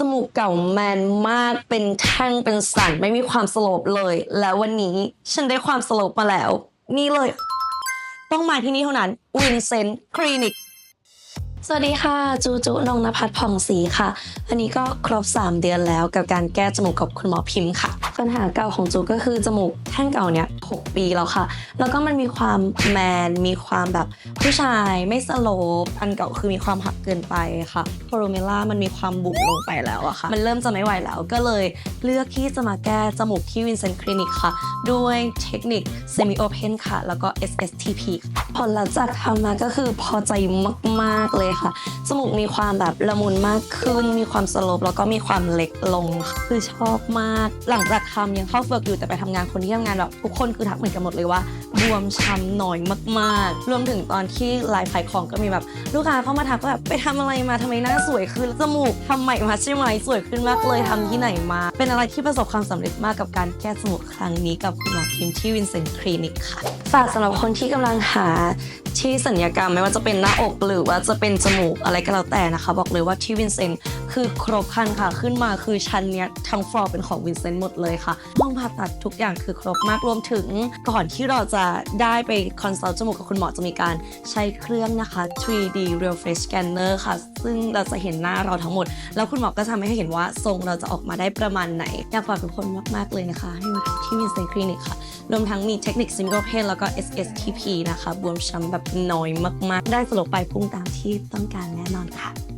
จมูกเก่าแมนมากเป็นแท่งเป็นสันไม่มีความสโลปเลย แล้ววันนี้ฉันได้ความสโลปมาแล้ว นี่เลย ต้องมาที่นี่เท่านั้นวินเซนต์คลินิกสวัสดีค่ะ จูจูนงนภัทรผ่องศรีค่ะ อันนี้ก็ครบ 3 เดือนแล้วกับการแก้จมูกกับคุณหมอพิมพ์ค่ะ ปัญหาเก่าของจูก็คือจมูกแท่งเก่าเนี้ย6ปีแล้วค่ะ แล้วก็มันมีความแมน มีความแบบผู้ชายไม่สโลป อันเก่าคือมีความหักเกินไปค่ะโคโรเมล่ามันมีความบุ๋มลงไปแล้วอะค่ะ มันเริ่มจะไม่ไหวแล้วก็เลยเลือกที่จะมาแก้จมูกที่วินเซนต์คลินิกค่ะ ด้วยเทคนิค Semi Open ค่ะ แล้วก็ SSTP ค่ะผลลัพธ์จากทำมาก็คือพอใจมากๆเลยค่ะ จมูกมีความแบบละมุนมากขึ้น มีความสโลปแล้วก็มีความเล็กลงค่ะคือชอบมาก หลังจากทำยังเข้าเฟิร์กอยู่แต่ไปทำงานคนที่ทำงานแบบทุกคนคือทักเหมือนกันหมดเลยว่าบวมช้ำน้อยมากๆ รวมถึงตอนที่ไลฟ์ขายของก็มีแบบลูกค้าเข้ามาทักว่าแบบไปทำอะไรมาทำไมหน้าสวยขึ้นจมูกทำใหม่มาใช่ไหมสวยขึ้นมากเลยทำที่ไหนมา เป็นอะไรที่ประสบความสำเร็จมากกับการแก้จมูกครั้งนี้กับคุณหมอพิมที่วินเซนต์คลินิกค่ะฝากสำหรับคนที่กำลังหาที่สัญญกรรมไม่ว่าจะเป็นหน้าอกหรือว่าจะเป็นจมูกอะไรก็แล้วแต่นะคะ บอกเลยว่าที่วินเซนต์คือครบคันค่ะขึ้นมาคือชั้นเนี้ยทั้งฟลอร์เป็นของวินเซนต์หมดเลยค่ะห้องผ่าตัดทุกอย่างคือครบมากรวมถึงก่อนที่เราจะได้ไปคอนซัลท์จมูกกับคุณหมอจะมีการใช้เครื่องนะคะ 3D Real Face Scanner ค่ะ ซึ่งเราจะเห็นหน้าเราทั้งหมด แล้วคุณหมอก็จะทำให้เห็นว่าทรงเราจะออกมาได้ประมาณไหน อยากฝากทุกคนมาก ๆ เลยนะคะ ให้มาที่วินเซนต์คลินิกค่ะ รวมทั้งมีเทคนิค Single Pain แล้วก็ SSTP นะคะ บวมช้ำแบบน้อยมาก ๆ ได้สลบไปพุ่งตามที่ต้องการแน่นอนค่ะ